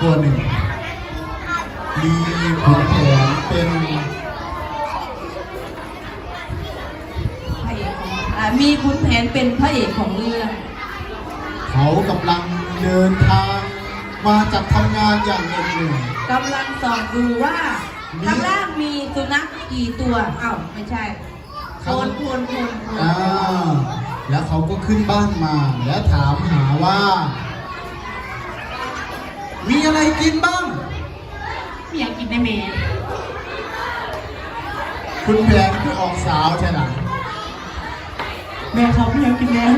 ตัวหนึ่ง มีขุนแผนเป็นพระเอกของอ่ามีขุนแผนเป็นพระเอกของเรื่อง เขากำลังเดินทางมาจากทำงานอย่างเหน็ดเหนื่อย กำลังส่องดูว่ามี ข้างล่างมีสุนัขกี่ตัวอ้าวไม่ใช่โพเขานโพนโพนโพนอ่าแล้วเขาก็ขึ้นบ้านมาและถามหาว่า มีอะไรกินบ้างไม่อยากกินได้เมย์คุณแผนคือออกสาวใช่ไหมแม่เขาไม่อยากกินแล้ว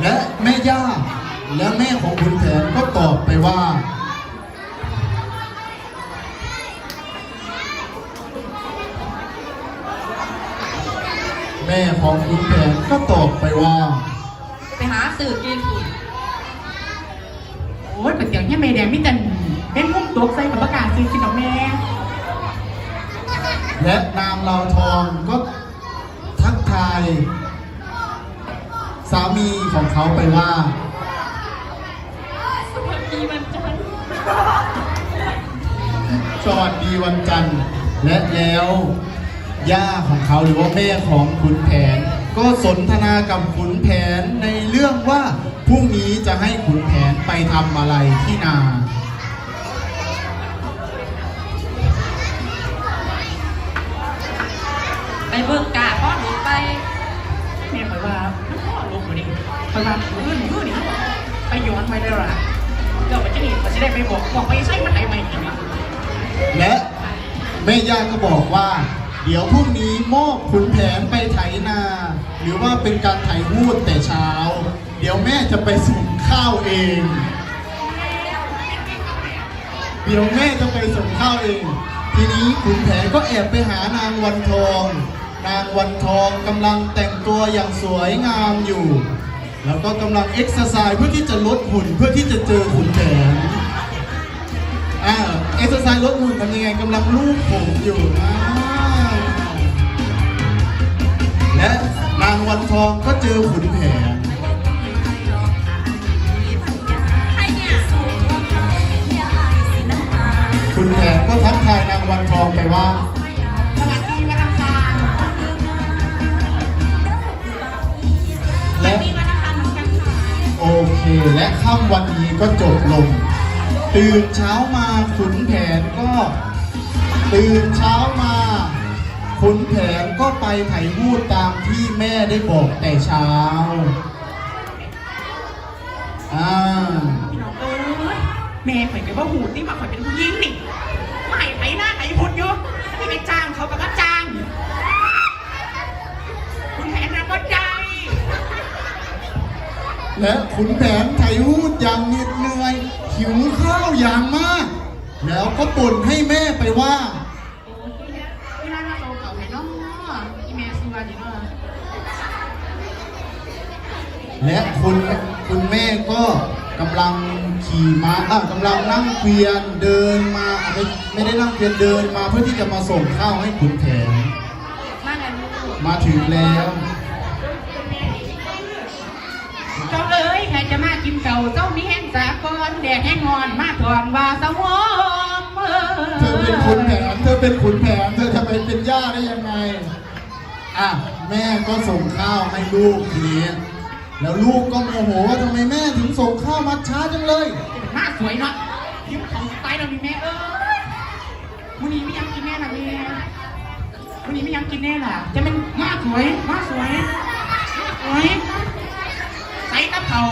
และแม่ย่าและแม่ของคุณแผนก็ตอบไปว่า แม่ของคุณแผนก็ตอบไปว่า ไปหาสื่อกินฝุ่นโอ้ยก๋วยเตี๋ยวเนี่ยเมย์แดงมิแต่เป็นพุ่มตกใส่กับประกาศซื้อกินดอกแม่และนางลาวทองก็ทักทาย สามีของเขาไปว่าสวัสดีวันจันทร์สวัสดีวันจันทร์และแล้วย่าของเขาหรือว่าแม่ของขุนแผน ก็สนทนากับขุนแผนในเรื่องว่า พรุ่งนี้จะให้ขุนแผนไปทำอะไรที่นา ไปเบิ่งกาพ่อหนูไปแม่คอยว่าน้ำพ่อลงมาดิคอยว่าเงื่อนเงื่อนนี่ไปย้อนไปได้หรอเดี๋ยวมันจะนี่มันจะได้ไปบอกบอกไปใช่มาไหนมาอีกและแม่ย่าก็บอกว่า เดี๋ยวพรุ่งนี้มอบขุนแผนไปไถนา หรือว่าเป็นการไถหูดแต่เช้า เดี๋ยวแม่จะไปส่งข้าวเอง เดี๋ยวแม่จะไปส่งข้าวเอง ทีนี้ขุนแผนก็แอบไปหานางวันทอง นางวันทองกำลังแต่งตัวอย่างสวยงามอยู่ แล้วก็กำลังเอ็กซ์ไซส์เพื่อที่จะลดหุ่นเพื่อที่จะเจอขุนแผนอ่าเอ็กซ์ไซส์ลดหุ่นทำยังไงกำลังลูบผมอยู่อ่าและนางวันทองก็เจอขุนแผน ไปว่าสวัสดีวันอังคารและโอเค และค่ำวันนี้ก็จบลง ตื่นเช้ามาขุนแผนก็ ตื่นเช้ามาขุนแผนก็ไปไถวูดตามที่แม่ได้บอกแต่เช้าอ่าพี่น้องเอ้แม่ข่อยไปว่าหูที่มาข่อยเป็นผู้หญิงนี่ และขุนแผนไถวูดอย่างเหน็ดเหนื่อย หิวข้าวอย่างมาก แล้วก็บ่นให้แม่ไปว่าโอ้ยเวลาเราเก่าไหนเนาะอีเมลซีวาดีเนาะและคุณคุณแม่ก็กำลังขี่ม้าอะกำลังนั่งเกวียนเดินมาอะไม่ไม่ได้นั่งเกวียนเดินมาเพื่อที่จะมาส่งข้าวให้ขุนแผน มากันลูก มาถึงแล้ว เจ้าเอ้ย ใครจะมากินเก่าเจ้ามีแห้งสากรแดดแห้งงอนมาถอนว่าสมอมเอเธอเป็นขุนแผนเธอเป็นขุนแผนเธอจะไปเป็นย่าได้ยังไงอะแม่ก็ส่งข้าวให้ลูกทีนี้แล้วลูกก็โมโหว่าทำไมแม่ถึงส่งข้าวมาช้าจังเลยมาสวยเนาะยิ้มของสไตล์เรามีแม่เอ้ยวันนี้ไม่ยังกินแน่ล่ะแม่วันนี้ไม่ยังกินแน่ล่ะจะเป็นมาสวยมาสวยมาสวยใส่กับ เขา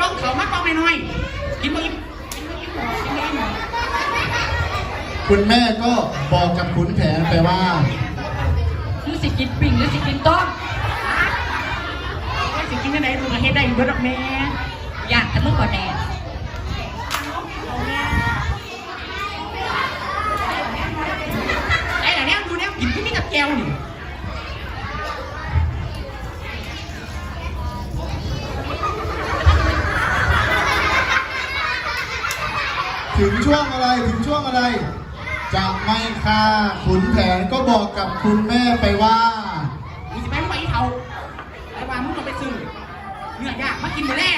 ต้องเขามากต้องน้อยๆกินบ่อิ่มกินบ่อิ่มกินบ่อิ่มคุณแม่ก็บอกกับขุนแผนไปว่าหรือสิกินปิ่งหรือสิกินต้มไอ้สิกินได้ไหนดูกระเฮ็ดได้อยู่เบิดดอกแม่อยากจะมึงก่อนแน่ไถึงช่วงอะไรถึงช่วงอะไร จะไม่ฆ่าขุนแผนก็บอกกับคุณแม่ไปว่ามีสิไปดไปเทาไอ้ว่ามึงก็ไปซื้อเนื้อย่างมากินหมาแล้